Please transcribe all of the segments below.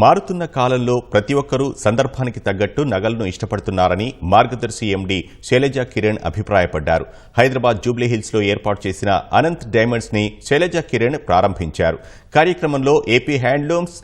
మారుతున్న కాలంలో ప్రతి ఒక్కరూ సందర్భానికి తగ్గట్టు నగలను ఇష్టపడుతున్నారని మార్గదర్శి ఎండి శైలజ కిరణ్ అభిప్రాయపడ్డారు. హైదరాబాద్ జూబ్లీహిల్స్లో ఏర్పాటు చేసిన అనంత్ డైమండ్స్ని శైలజ కిరణ్ ప్రారంభించారు. కార్యక్రమంలో AP handlooms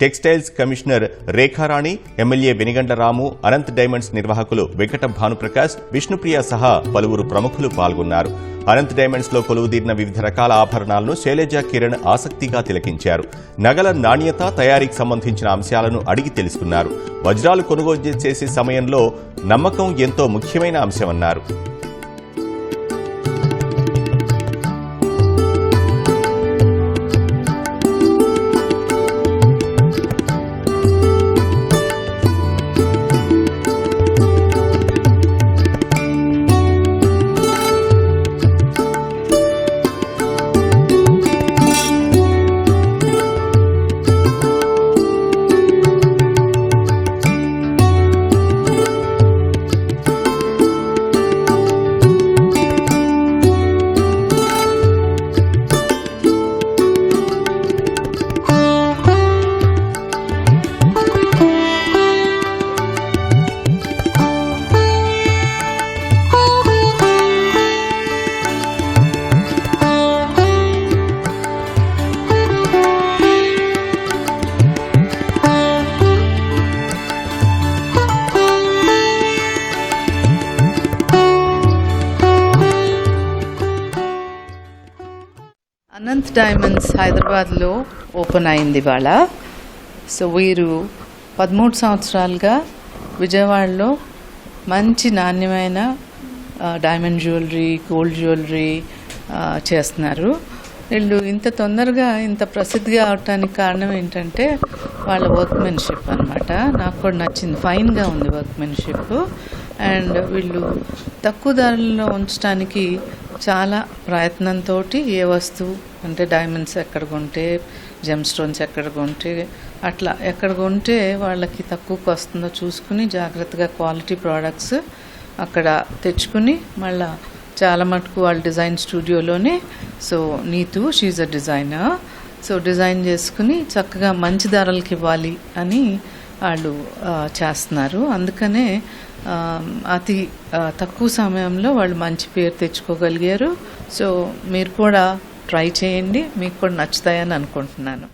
textiles commissioner Rekharani MLA Venigandla Ramu Anant diamonds నిర్వాహకులు వెంకట భానుప్రకాష్ విష్ణుప్రియ సహా పలువురు ప్రముఖులు పాల్గొన్నారు. అనంత్ డైమండ్స్లో కొలువుదీరిన వివిధ రకాల ఆభరణాలను శైలజ కిరణ్ ఆసక్తిగా తిలకించారు. నగల నాణ్యత తయారీకి సంబంధించిన అంశాలను అడిగి తెలుసుకున్నారు. వజ్రాలు కొనుగోలు చేసే సమయంలో నమ్మకం ఎంతో ముఖ్యమైన అంశమన్నారు. అనంత్ డైమండ్స్ హైదరాబాద్లో ఓపెన్ అయింది ఇవాళ. సో వీరు పదమూడు సంవత్సరాలుగా విజయవాడలో మంచి నాణ్యమైన డైమండ్ జ్యువెలరీ గోల్డ్ జ్యువెలరీ చేస్తున్నారు. వీళ్ళు ఇంత తొందరగా ఇంత ప్రసిద్ధిగా అవటానికి కారణం ఏంటంటే వాళ్ళ వర్క్మెన్షిప్ అన్నమాట. నాకు కూడా నచ్చింది. ఫైన్గా ఉంది వర్క్మెన్షిప్ అండ్ వీళ్ళు తక్కువ ధరల్లో ఉంచడానికి చాలా ప్రయత్నంతో ఏ వస్తువు అంటే డైమండ్స్ ఎక్కడ కొంటే జెమ్ స్టోన్స్ ఎక్కడ కొంటే అట్లా ఎక్కడ కొంటే వాళ్ళకి తక్కువకు వస్తుందో చూసుకుని జాగ్రత్తగా క్వాలిటీ ప్రోడక్ట్స్ అక్కడ తెచ్చుకుని మళ్ళా చాలా మటుకు వాళ్ళ design స్టూడియోలోనే so Neetu she's a designer so design చేసుకుని చక్కగా మంచి ధరలకి ఇవ్వాలి అని వాళ్ళు చేస్తున్నారు. అందుకనే అతి తక్కువ సమయంలో వాళ్ళు మంచి పేరు తెచ్చుకోగలిగారు. సో మీరు కూడా ట్రై చేయండి. మీకు కూడా నచ్చుతాయని అనుకుంటున్నాను.